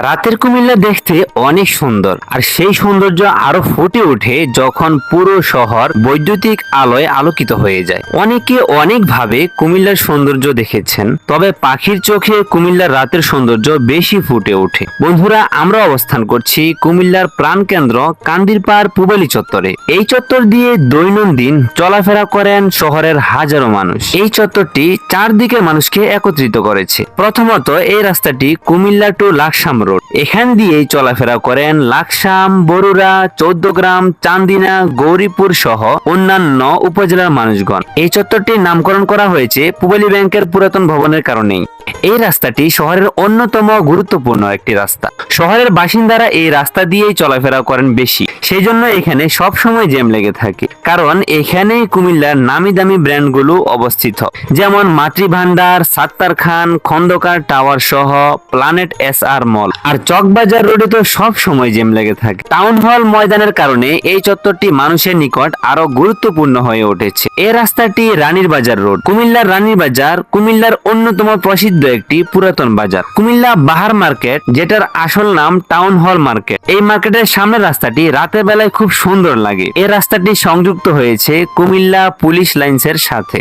রাতের কুমিল্লা দেখতে অনেক সুন্দর, আর সেই সৌন্দর্য আরও ফুটে ওঠে যখন পুরো শহর বৈদ্যুতিক আলোয় আলোকিত হয়ে যায়। অনেকে অনেকভাবে কুমিল্লার সৌন্দর্য দেখেছেন, তবে পাখির চোখে কুমিল্লার রাতের সৌন্দর্য বেশি ফুটে ওঠে। বন্ধুরা, আমরা অবস্থান করছি কুমিল্লার প্রাণকেন্দ্র কান্দিরপাড় পুবালি চত্বরে। এই চত্বর দিয়ে দৈনন্দিন চলাফেরা করেন শহরের হাজারো মানুষ। এই চত্বরটি চারদিকে মানুষকে একত্রিত করেছে। প্রথমত এই রাস্তাটি কুমিল্লা টু লাকসাম রোড। এখান দিয়ে চলাফেরা করেন লাকসাম, বরুড়া, চৌদ্দগ্রাম, চান্দিনা, গৌরীপুর সহ অন্যান্য উপজেলার মানুষগণ। এই চত্বরটির নামকরণ করা হয়েছে পুবালী ব্যাংকের পুরাতন ভবনের কারণেই। এই রাস্তাটি শহরের অন্যতম গুরুত্বপূর্ণ একটি রাস্তা। শহরের বাসিন্দারা এই রাস্তা দিয়েই চলাফেরা করেন বেশি। সেই জন্য এখানে সব সময় জ্যাম লেগে থাকে। কারণ এখানেই কুমিল্লার নামি দামি ব্র্যান্ডগুলো অবস্থিত। যেমন মাতৃ ভান্ডার সাত্তার খান খন্দকার টাওয়ার সহ প্ল্যানেট এস আর মল। আর চকবাজার রোডে তো সব সময় জ্যাম লেগে থাকে। টাউন হল ময়দানের কারণে এই চত্বরটি মানুষের নিকট আরও গুরুত্বপূর্ণ হয়ে উঠেছে। এই রাস্তাটি রানীর বাজার রোড। কুমিল্লার রানীর বাজার কুমিল্লার অন্যতম প্রসিদ্ধ একটি পুরাতন বাজার। কুমিল্লা বাহার মার্কেট, যেটার আসল নাম টাউন হল মার্কেট। এই মার্কেটের সামনের রাস্তাটি রাতের বেলায় খুব সুন্দর লাগে। এই রাস্তাটি সংযুক্ত হয়েছে কুমিল্লা পুলিশ লাইন্সের সাথে।